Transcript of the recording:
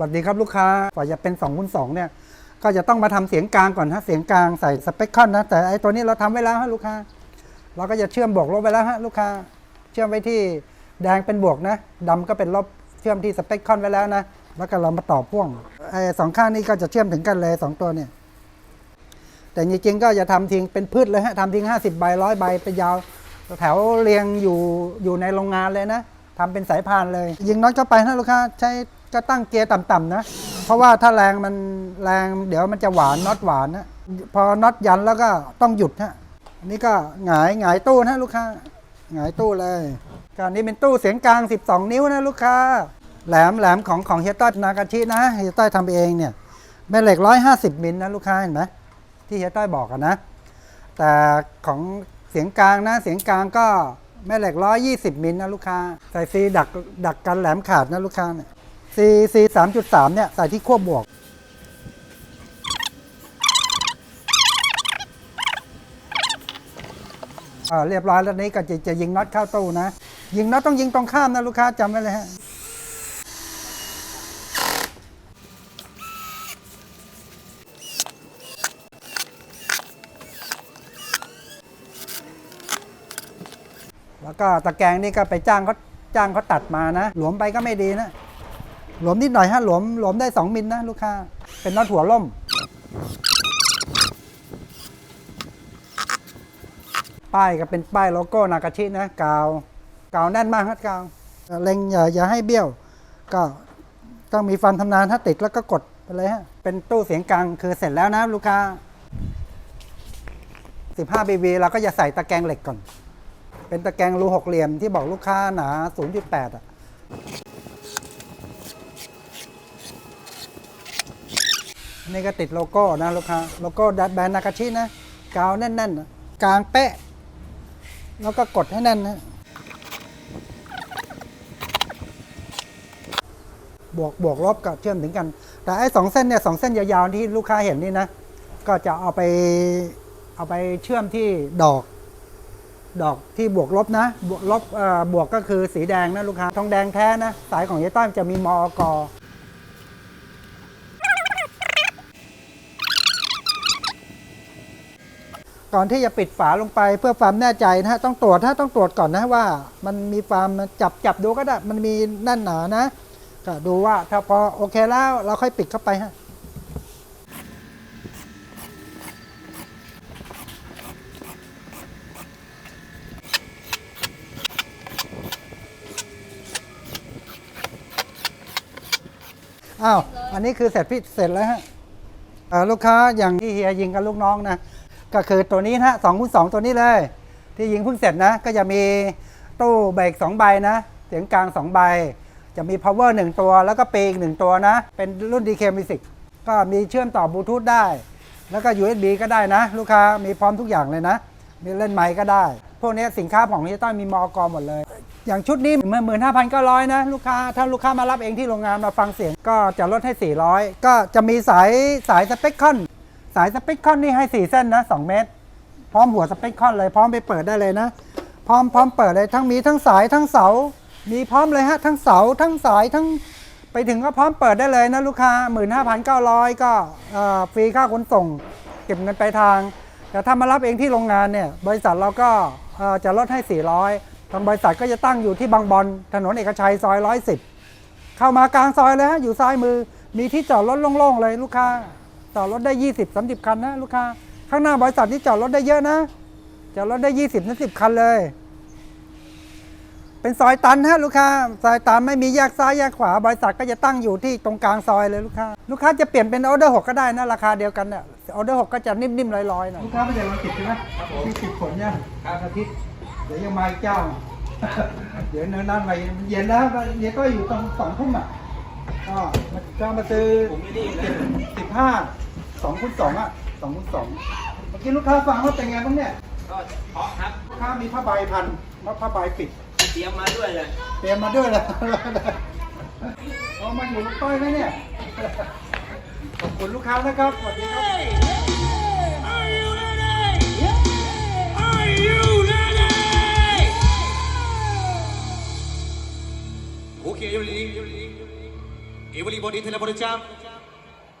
วัสดีครับลูกค้ากว่าจะเป็น2อคูณสเนี่ยก็จะต้องมาทำเสียงกลางก่อนฮะเสียงกลางใส่สเปคคอนนะแต่ไอตัวนี้เราทำไว้แล้วฮะลูกค้า เราก็จะเชื่อมบวกลบไปแล้วฮะลูกค้า เชื่อมไว้ที่แดงเป็นบวกนะดำก็เป็นลบเชื่อมที่สเปคคอนไว้แล้วนะแล้วก็เรามาต่อพ่วงไอ้สองข้างนี้ก็จะเชื่อมถึงกันเลยสองตัวเนี่ยแต่จริงๆก็จะทำทิ้งเป็นพืชเลยฮะทำทิ้ง 50 ใบร้อยใบไปยาวแถวเรียงอยู่อยู่ในโรงงานเลยนะทำเป็นสายพานเลย ยิงน็อตเข้าไปนะลูกค้าใช้ ก็ตั้งเกียร์ต่ำๆนะ เพราะว่าถ้าแรงมันแรงเดี๋ยวมันจะหวานน็อตหวานนะพอน็อตยันแล้วก็ต้องหยุดฮะอันนี้ก็หงายหงายตู้นะลูกค้าหงายตู้เลยการนี้เป็นตู้เสียงกลาง 12 นิ้วนะลูกค้า แหลมแหลมของของเฮียต้อยนากาชินะเฮียต้อยทำเองเนี่ยแม่เหล็ก 150 มิลนะลูกค้าเห็นไหมที่เฮียต้อยบอกกันนะ แต่ของเสียงกลางนะเสียงกลางก็แม่เหล็ก 120 มิลนะลูกค้าใส่ซีดักดักกันแหลมขาดนะลูกค้าเนี่ย ซีซีสามจุดสามเนี่ย ใส่ที่ขั้วบวก อ่า เรียบร้อยแล้วนี้ก็จะจะยิงน็อตเข้าตู้นะ ยิงน็อตต้องยิงตรงข้ามนะ ลูกค้าจำไว้เลยฮะแล้วก็ตะแกรงนี่ก็ไปจ้างเขาจ้างเขาตัดมานะ หลวมไปก็ไม่ดีนะ หลวมนิดหน่อยฮะหลวมหลวมได้ 2 มิลนะลูกค้า เป็นน็อตหัวล่ม ป้ายก็เป็นป้ายโลโก้นากาชินะกาวกาวแน่นมากครับกาวเล็งอย่าอย่าให้เบี้ยว ก็ต้องมีฟันทำนานถ้าติดแล้วก็กดไปเลยฮะ เป็นตู้เสียงกลางคือเสร็จแล้วนะลูกค้า15 BV เราก็จะใส่ตะแกรงเหล็กก่อน เป็นตะแกรงรูหกเหลี่ยมที่บอกลูกค้าหนา 0.8 อะ นี่ก็ติดโลโก้นะลูกค้าโลโก้แบรนด์นากาชินะกาวแน่นๆนะกลางเป๊ะแล้วก็กดให้แน่นนะบวกบวกลบก็เชื่อมถึงกัน แต่ไอ้สองเส้นเนี่ยสองเส้นยาวๆที่ลูกค้าเห็นนี่นะ ก็จะเอาไปเอาไปเชื่อมที่ดอก ดอกที่บวกลบนะ บวกลบเอ่อบวกก็คือสีแดงนะลูกค้าทองแดงแท้นะ สายของเยต้อยจะมีมอก ก่อนที่จะปิดฝาลงไปเพื่อความแน่ใจนะฮะต้องตรวจถ้าต้องตรวจก่อนนะว่า มันมีความจับจับดูก็ได้มันมีแน่นหนานะ ก็ดูว่าถ้าพอโอเคแล้วเราค่อยปิดเข้าไปฮะอ้าวอันนี้คือเสร็จพี่เสร็จแล้วฮะลูกค้าอย่างที่เฮียยิงกับลูกน้องนะ ก็คือตัวนี้นะสองคูณสองตัวนี้เลย ที่ยิงเพิ่งเสร็จนะ ก็จะมีตู้เบรกสองใบนะ เสียงกลางสองใบ จะมี power หนึ่งตัว แล้วก็เปรย์อีกหนึ่งตัวนะ เป็นรุ่น DK Music ก็มีเชื่อมต่อบลูทูธได้ แล้วก็ USB ก็ได้นะ ลูกค้ามีพร้อมทุกอย่างเลยนะ มีเล่นไมค์ก็ได้ พวกนี้สินค้าของนี้ต้องมีมอกหมดเลย อย่างชุดนี้เมื่อหมื่นห้าพันก้าร้อยนะ ลูกค้าถ้าลูกค้ามารับเองที่โรงงานมาฟังเสียงก็จะลดให้ 400 ก็จะมีสายสายสเปคคอนายสเปคคอนนี่ให้4เส้นนะ2เมตร พร้อมหัวสเปคคอนเลย พร้อมไปเปิดได้เลยนะ พร้อมพร้อมเปิดเลยทั้งมีทั้งสายทั้งเสา มีพร้อมเลยฮะทั้งเสาทั้งสายทั้งไปถึงก็พร้อมเปิดได้เลยนะลูกค้า 15,900 ก็เอ่อฟรีค่าขนส่ง เก็บเงินไปลายทาง แต่ถ้ามารับเองที่โรงงานเนี่ยบริษัทเราก็จะลดให้ 400ทางบริษัทก็จะตั้งอยู่ที่บางบอนถนนเอกชัยซอย 110 เข้ามากลางซอยเลยฮะอยู่ซ้ายมือมีที่จอดรถโล่งๆเลยลูกค้า อดรถได้ 20 30 คันนะลูกค้าข้างหน้าบริษัทนี่จอดรถได้เยอะนะจอดรถได้ 20 30คันเลย เป็นซอยตันฮะลูกค้าซอยตันไม่มีแยกซ้ายแยกขวา บริษัทก็จะตั้งอยู่ที่ตรงกลางซอยเลยลูกค้าลูกค้าจะเปลี่ยนเป็นออเดอร์6ก็ได้นะราคาเดียวกันเนี่ยออเดอร์6ก็จะนิ่มๆลอยๆหน่อยลูกค้าไม่ใช่วันติดใช่ไหมที่ติดฝนเนี่ยครับอาทิตย์เดี๋ยวยังมาอีกเจ้า เดี๋ยวเนินนั่นไปเย็นแล้วเย็นก็อยู่ตรงสองทุ่มอะก็มาก็มาซื้อสิบห้าส องคูณสองอะสองคูณสองเมื่อกี้ลูกค้าฟังว่าเป็นไงบ้างเนี่ยก็เพาะครับลูกค้ามีผ้าใบพันแล้วผ้าใบปิด เตรียมมาด้วยเลยเตรียมมาด้วยเลยเอามาอยู่ลูกต้อยไหมเนี่ยขอบคุณลูกค้านะครับสวัสดีครับโอเคเอเวอรี่เอเวอรี่บอดี้เทเลบอดี้จ้า